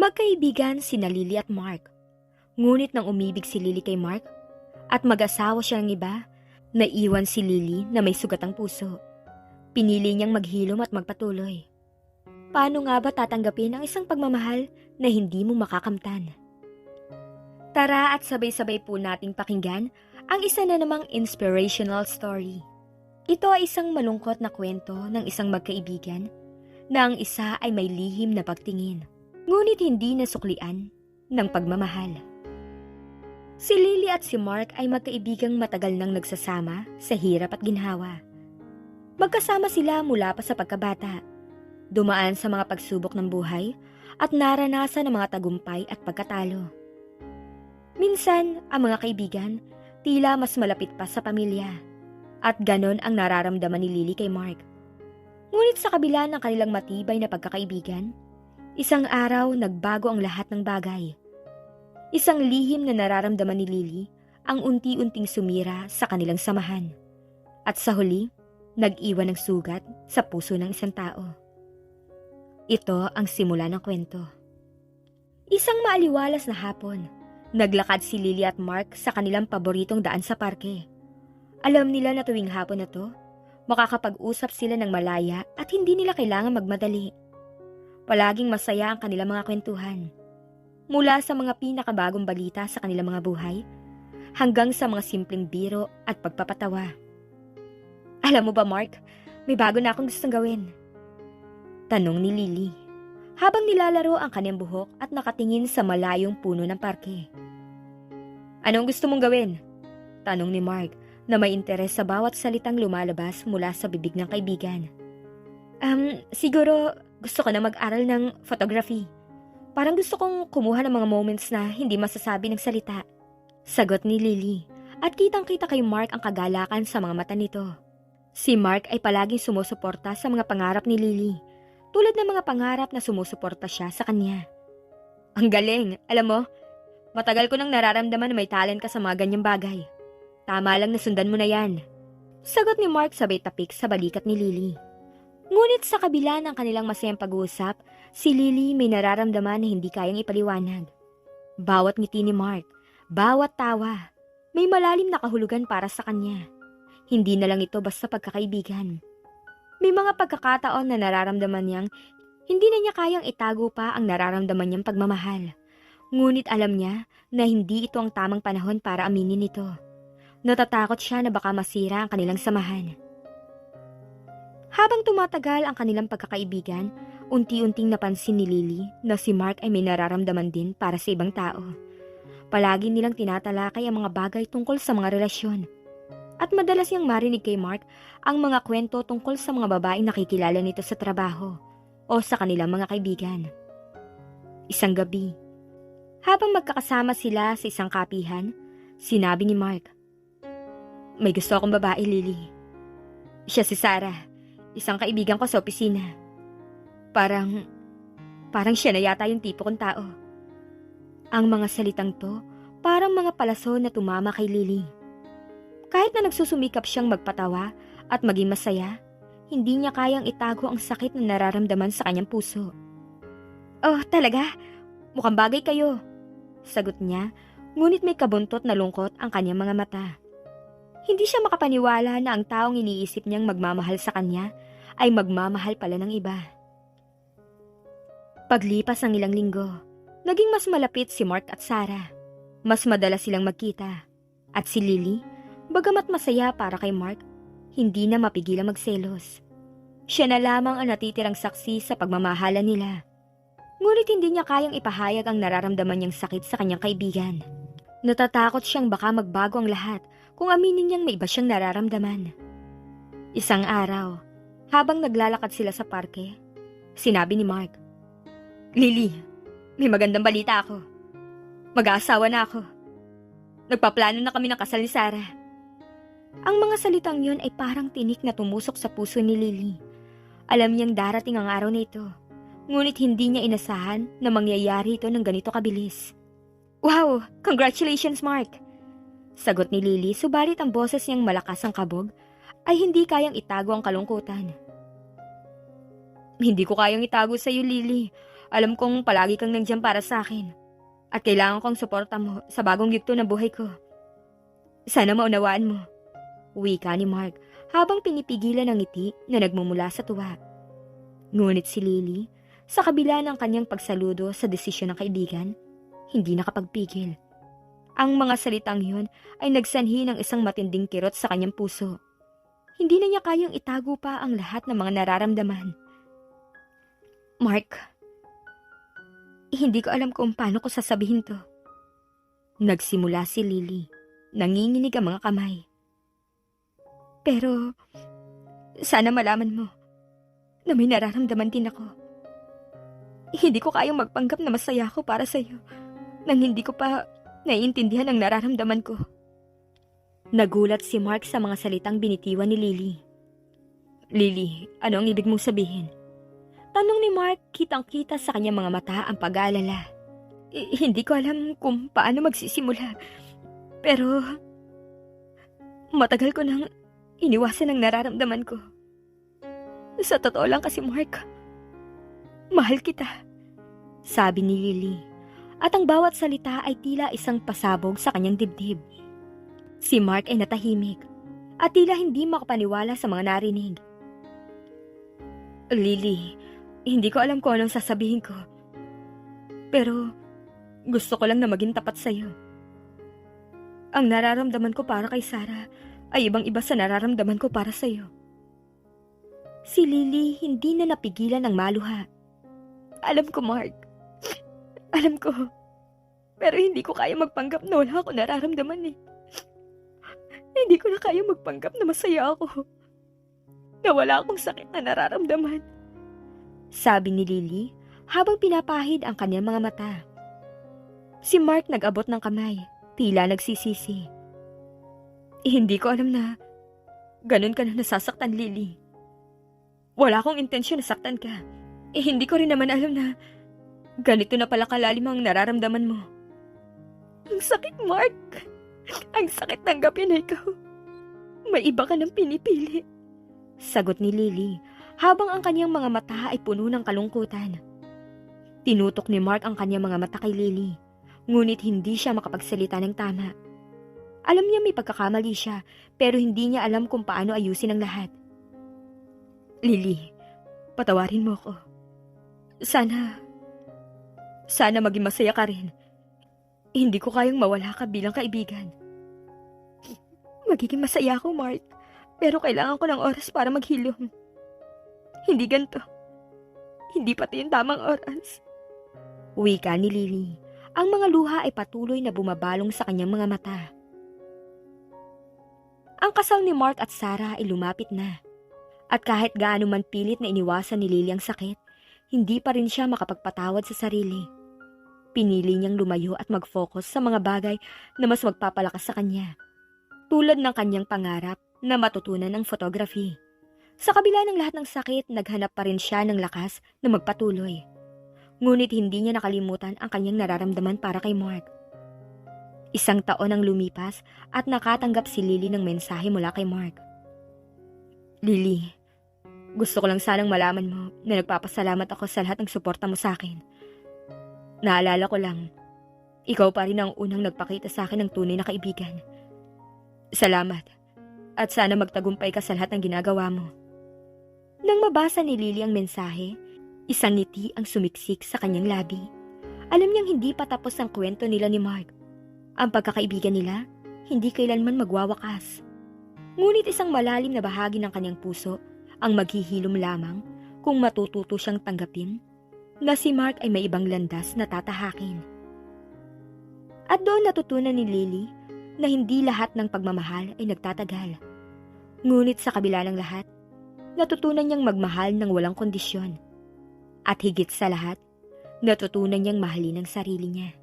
Magkaibigan sina Lily at Mark. Ngunit nang umibig si Lily kay Mark at mag-asawa siya ng iba, naiwan si Lily na may sugatang puso. Pinili niyang maghilom at magpatuloy. Paano nga ba tatanggapin ang isang pagmamahal na hindi mo makakamtan? Tara at sabay-sabay po nating pakinggan ang isa na namang inspirational story. Ito ay isang malungkot na kwento ng isang magkaibigan na ang isa ay may lihim na pagtingin, ngunit hindi nasuklian ng pagmamahal. Si Lily at si Mark ay magkaibigang matagal nang nagsasama sa hirap at ginhawa. Magkasama sila mula pa sa pagkabata, dumaan sa mga pagsubok ng buhay at naranasan ang mga tagumpay at pagkatalo. Minsan, ang mga kaibigan, tila mas malapit pa sa pamilya. At ganon ang nararamdaman ni Lily kay Mark. Ngunit sa kabila ng kanilang matibay na pagkakaibigan, isang araw nagbago ang lahat ng bagay. Isang lihim na nararamdaman ni Lily ang unti-unting sumira sa kanilang samahan. At sa huli, nag-iwan ng sugat sa puso ng isang tao. Ito ang simula ng kwento. Isang maaliwalas na hapon, naglakad si Lily at Mark sa kanilang paboritong daan sa parke. Alam nila na tuwing hapon na to, makakapag-usap sila ng malaya at hindi nila kailangan magmadali. Palaging masaya ang kanilang mga kwentuhan. Mula sa mga pinakabagong balita sa kanilang mga buhay, hanggang sa mga simpleng biro at pagpapatawa. Alam mo ba Mark, may bago na akong gustong gawin. Tanong ni Lily. Habang nilalaro ang kanyang buhok at nakatingin sa malayong puno ng parke. Anong gusto mong gawin? Tanong ni Mark na may interes sa bawat salitang lumalabas mula sa bibig ng kaibigan. Um, siguro gusto ko na mag-aral ng photography. Parang gusto kong kumuha ng mga moments na hindi masasabi ng salita. Sagot ni Lily at kitang-kita kay Mark ang kagalakan sa mga mata nito. Si Mark ay palaging sumusuporta sa mga pangarap ni Lily tulad ng mga pangarap na sumusuporta siya sa kanya. Ang galing, alam mo, matagal ko nang nararamdaman na may talent ka sa mga ganyang bagay. Tama lang na sundan mo na yan. Sagot ni Mark sabay tapik sa balikat ni Lily. Ngunit sa kabila ng kanilang masayang pag-uusap, si Lily may nararamdaman na hindi kayang ipaliwanag. Bawat ngiti ni Mark, bawat tawa, may malalim na kahulugan para sa kanya. Hindi na lang ito basta pagkakaibigan. May mga pagkakataon na nararamdaman niyang hindi na niya kayang itago pa ang nararamdaman niyang pagmamahal. Ngunit alam niya na hindi ito ang tamang panahon para aminin ito. Natatakot siya na baka masira ang kanilang samahan. Habang tumatagal ang kanilang pagkakaibigan, unti-unting napansin ni Lily na si Mark ay may nararamdaman din para sa ibang tao. Palagi nilang tinatalakay ang mga bagay tungkol sa mga relasyon at madalas niyang marinig kay Mark ang mga kwento tungkol sa mga babaeng nakikilala nito sa trabaho o sa kanilang mga kaibigan. Isang gabi, habang magkakasama sila sa isang kapihan, sinabi ni Mark, May gusto akong babae, Lily. Siya si Sarah, isang kaibigan ko sa opisina. Parang, parang siya na yata yung tipo kong tao. Ang mga salitang to, parang mga palaso na tumama kay Lily. Kahit na nagsusumikap siyang magpatawa at maging masaya, hindi niya kayang itago ang sakit na nararamdaman sa kanyang puso. Oh, talaga? Mukhang bagay kayo. Sagot niya, ngunit may kabuntot na lungkot ang kanyang mga mata. Hindi siya makapaniwala na ang taong iniisip niyang magmamahal sa kanya ay magmamahal pala ng iba. Paglipas ng ilang linggo, naging mas malapit si Mark at Sarah. Mas madalas silang magkita. At si Lily, Bagamat masaya para kay Mark, hindi na mapigilang magselos. Siya na lamang ang natitirang saksi sa pagmamahalan nila. Ngunit hindi niya kayang ipahayag ang nararamdaman niyang sakit sa kanyang kaibigan. Natatakot siyang baka magbago ang lahat kung aminin niyang may iba siyang nararamdaman. Isang araw, habang naglalakad sila sa parke, sinabi ni Mark, Lily, may magandang balita ako. Mag-aasawa na ako. Nagpaplano na kami ng kasal ni Sarah. Ang mga salitang yun ay parang tinik na tumusok sa puso ni Lily. Alam niyang darating ang araw na ito, ngunit hindi niya inasahan na mangyayari ito ng ganito kabilis. Wow! Congratulations, Mark! Sagot ni Lily, subalit ang boses niyang malakas ang kabog ay hindi kayang itago ang kalungkutan. Hindi ko kayang itago sa iyo, Lily. Alam kong palagi kang nandiyan para sa akin. At kailangan kong suporta mo sa bagong yugto ng buhay ko. Sana maunawaan mo. Wika ni Mark habang pinipigilan ang ngiti na nagmumula sa tuwa. Ngunit si Lily, sa kabila ng kanyang pagsaludo sa desisyon ng kaibigan, hindi nakapagpigil. Ang mga salitang yun ay nagsanhi ng isang matinding kirot sa kanyang puso. Hindi na niya kayang itago pa ang lahat ng mga nararamdaman. Mark, hindi ko alam kung paano ko sasabihin to. Nagsimula si Lily. Nanginginig ang mga kamay. Pero, sana malaman mo na may nararamdaman din ako. Hindi ko kayang magpanggap na masaya ako para sa'yo nang hindi ko pa naiintindihan ang nararamdaman ko. Nagulat si Mark sa mga salitang binitiwan ni Lily. Lily, ano ang ibig mong sabihin? Tanong ni Mark kitang-kita sa kanyang mga mata ang pag-aalala. Hindi ko alam kung paano magsisimula. Pero, matagal ko nang iniwasan ang nararamdaman ko. Sa totoo lang kasi Mark, mahal kita. Sabi ni Lily. At ang bawat salita ay tila isang pasabog sa kanyang dibdib. Si Mark ay natahimik at tila hindi makapaniwala sa mga narinig. Lily, hindi ko alam kung anong sasabihin ko. Pero gusto ko lang na maging tapat sa'yo. Ang nararamdaman ko para kay Sarah ay ibang iba sa nararamdaman ko para sa'yo. Si Lily hindi na napigilan ng maluha. Alam ko, Mark. Alam ko. Pero hindi ko kaya magpanggap na wala ako nararamdaman eh. Hindi ko na kaya magpanggap na masaya ako. Na wala akong sakit na nararamdaman. Sabi ni Lily habang pinapahid ang kanyang mga mata. Si Mark nag-abot ng kamay, tila nagsisisi. Eh, hindi ko alam na ganun ka na nasasaktan, Lily. Wala akong intensyon na saktan ka. Eh, hindi ko rin naman alam na ganito na pala kalalim ang nararamdaman mo. Ang sakit, Mark. Ang sakit tanggapin na ikaw. May iba ka nang pinipili. Sagot ni Lily habang ang kanyang mga mata ay puno ng kalungkutan. Tinutok ni Mark ang kanyang mga mata kay Lily, ngunit hindi siya makapagsalita ng tama. Alam niya may pagkakamali siya, pero hindi niya alam kung paano ayusin ang lahat. Lily, patawarin mo ako. Sana, sana maging masaya ka rin. Hindi ko kayang mawala ka bilang kaibigan. Magiging masaya ako, Mark. Pero kailangan ko ng oras para maghilom. Hindi ganito. Hindi pati yung tamang oras. Wika ni Lily. Ang mga luha ay patuloy na bumabalong sa kanyang mga mata. Ang kasal ni Mark at Sarah ay lumapit na. At kahit gaano man pilit na iniwasan ni Lily ang sakit, hindi pa rin siya makapagpatawad sa sarili. Pinili niyang lumayo at mag-focus sa mga bagay na mas magpapalakas sa kanya. Tulad ng kanyang pangarap na matutunan ang photography. Sa kabila ng lahat ng sakit, naghanap pa rin siya ng lakas na magpatuloy. Ngunit hindi niya nakalimutan ang kanyang nararamdaman para kay Mark. Isang taon ang lumipas at nakatanggap si Lily ng mensahe mula kay Mark. Lily, gusto ko lang sanang malaman mo na nagpapasalamat ako sa lahat ng suporta mo sa akin. Naalala ko lang, ikaw pa rin ang unang nagpakita sa akin ng tunay na kaibigan. Salamat. At sana magtagumpay ka sa lahat ng ginagawa mo. Nang mabasa ni Lily ang mensahe, isang ngiti ang sumiksik sa kanyang labi. Alam niyang hindi pa tapos ang kwento nila ni Mark. Ang pagkakaibigan nila, hindi kailanman magwawakas. Ngunit isang malalim na bahagi ng kanyang puso ang maghihilom lamang kung matututo siyang tanggapin na si Mark ay may ibang landas na tatahakin. At doon natutunan ni Lily na hindi lahat ng pagmamahal ay nagtatagal. Ngunit sa kabila ng lahat, natutunan niyang magmahal ng walang kondisyon. At higit sa lahat, natutunan niyang mahalin ang sarili niya.